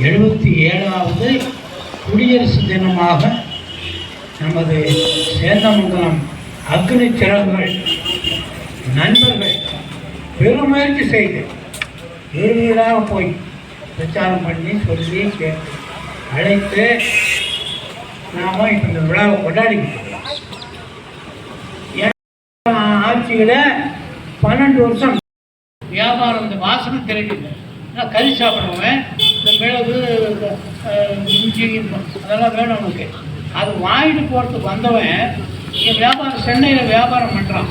எழுபத்தி ஏழாவது குடியரசு தினமாக நமது சேந்தமங்கலம் அக்னி சிறகுகள் நண்பர்கள் பெருமுயற்சி செய்து வீடாக போய் பிரச்சாரம் பண்ணி சொல்லி கேட்டு அழைத்து நாம இப்போ இந்த விழாவை கொண்டாடிக்கிட்டு ஆட்சியில் பன்னெண்டு வருஷம் வியாபாரம் இந்த வாசனை தெரியுது நான் கறி சாப்பிடுவேன் இந்த மிளகு இந்த, இஞ்சி அதெல்லாம் வேணும் உனக்கு அது வாங்கிட்டு போகிறதுக்கு வந்தவன் இங்கே வியாபாரம் சென்னையில் வியாபாரம் பண்ணுறான்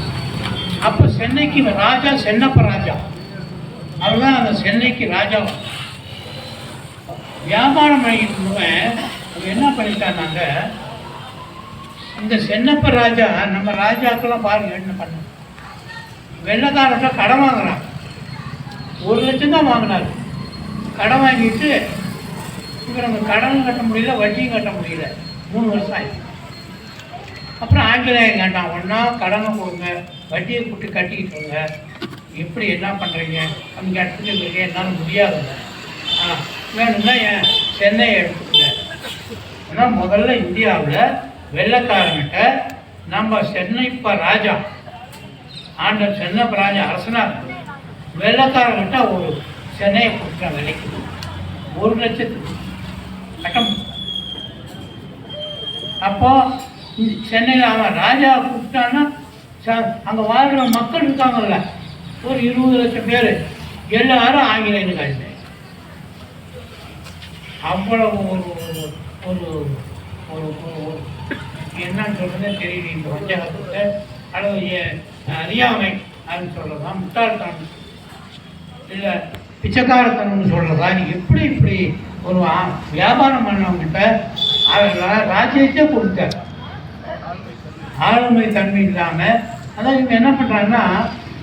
அப்போ சென்னைக்கு இவன் ராஜா சென்னப்ப ராஜா. அதுதான் அந்த சென்னைக்கு ராஜா வியாபாரம் பண்ணிட்டு இருந்தவன் அவன் என்ன பண்ணிட்டான்னாங்க இந்த சென்னப்ப ராஜா நம்ம ராஜாக்கெல்லாம் பாருங்க என்ன பண்ண வெள்ளக்காரர்கிட்ட கடன் வாங்குறான். ஒரு லட்சம் தான் வாங்கினாரு. கடன் வாங்கிட்டு இப்போ நம்ம கடனும் கட்ட முடியல வட்டியும் கட்ட முடியல. மூணு வருஷம் ஆயிடுச்சு. அப்புறம் ஆங்கிலேயம் கேட்டான் ஒன்றா கடனை கொடுங்க வட்டியை கூட்டி கட்டிக்கிட்டுருங்க எப்படி என்ன பண்ணுறீங்க அந்த இடத்துக்கு இருக்க என்னால் முடியாதுங்க. ஆ வேணும்னா என் சென்னையை எடுத்துக்கங்க. ஏன்னா முதல்ல இந்தியாவில் வெள்ளக்காரங்கிட்ட நம்ம சென்னை இப்போ ராஜா ஆண்டன் சென்னை ராஜா அரசனார் வெள்ளக்காரங்கிட்ட ஒரு சென்னையை கொடுக்குற விலைக்கு. ஒரு லட்சத்துக்கு கட்டம் அப்போ சென்னையில் அவன் ராஜா கூப்பிட்டான்னா அங்கே வாழ்கிற மக்கள் இருக்காங்கல்ல ஒரு இருபது லட்சம் பேர். எல்லாரும் ஆங்கிலேயனுக்கு அடிமை அவ்வளவு ஒரு ஒரு ஒரு ஒரு என்னன்னு சொல்றதே தெரியல இந்த வஞ்சகத்தை அல்லது அறியாமை அப்படின்னு சொல்லலாம். முட்டாள்தான் இல்லை பிச்சைக்காரத்தனம்னு சொல்கிறதா நீ எப்படி இப்படி ஒரு வியாபாரம் பண்ணவங்கிட்ட அவர் ராஜ்யத்தை கொடுத்த ஆளுமை தன்மை இல்லாமல் அதான் இவங்க என்ன பண்ணுறாங்கன்னா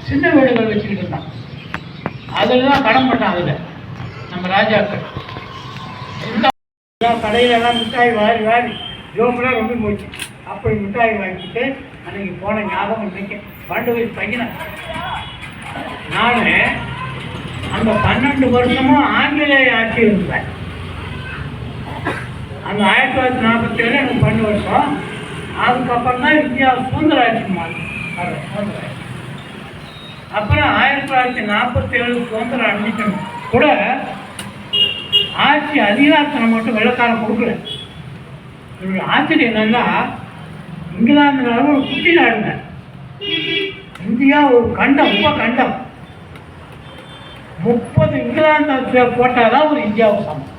சின்ன வீடுகள் வச்சுக்கிட்டு இருந்தான் அதில் தான் கடன் பண்ணான் அதில் நம்ம ராஜாக்கள். கடையிலலாம் மிட்டாய் வாரி வாரி ஜோம்பெல்லாம் ரொம்ப போச்சு. அப்படி மிட்டாய் வாங்கிட்டு அன்னைக்கு போன ஞாபகம் இன்னைக்கு. பண்டு வயசு பையனை. நான் அந்த பன்னெண்டு வருஷமும் ஆங்கிலேய ஆட்சி இருந்தேன் அந்த ஆயிரத்தி தொள்ளாயிரத்தி நாற்பத்தி ஏழு எனக்கு பன்னெண்டு வருஷம். அதுக்கப்புறம் தான் இந்தியா சுதந்திர ஆட்சி மாறி சுதந்திர அப்புறம் ஆயிரத்தி தொள்ளாயிரத்தி நாற்பத்தி ஏழு சுதந்திரம் அன்னைக்கு கூட ஆட்சி அதிகாரத்தை மட்டும் வெள்ளக்காரன் கொடுக்கல. இவருடைய ஆச்சரியம் என்னன்னா இங்கிலாந்து ஒரு குட்டி நாடுங்க. இந்தியா ஒரு கண்டம் ரொம்ப கண்டம் முப்பது இங்கிலாந்து போட்டாதான் ஒரு இந்தியாவை சமம்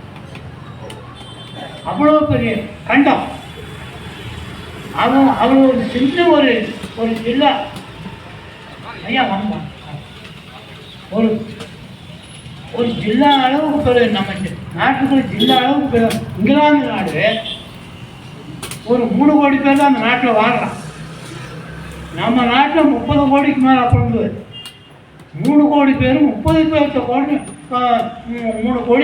அவ்வளோ பெரிய கண்டம். அவன் அவன் ஒரு சின்ன ஒரு ஒரு ஜில்லா. ஐயா வந்தான் ஒரு ஒரு ஜில்லா அளவுக்கு பெரிய நம்ம ஜி- நாட்டுக்குள்ள ஜில்லா அளவுக்கு இங்கிலாந்து நாடு ஒரு மூணு கோடி பேர் தான் அந்த நாட்டில் வாழ்றான். நம்ம நாட்டில் முப்பது கோடிக்கு மேலே அப்புறம் மூணு கோடி பேர் முப்பது பேர்த்த கோடி மூணு கோடி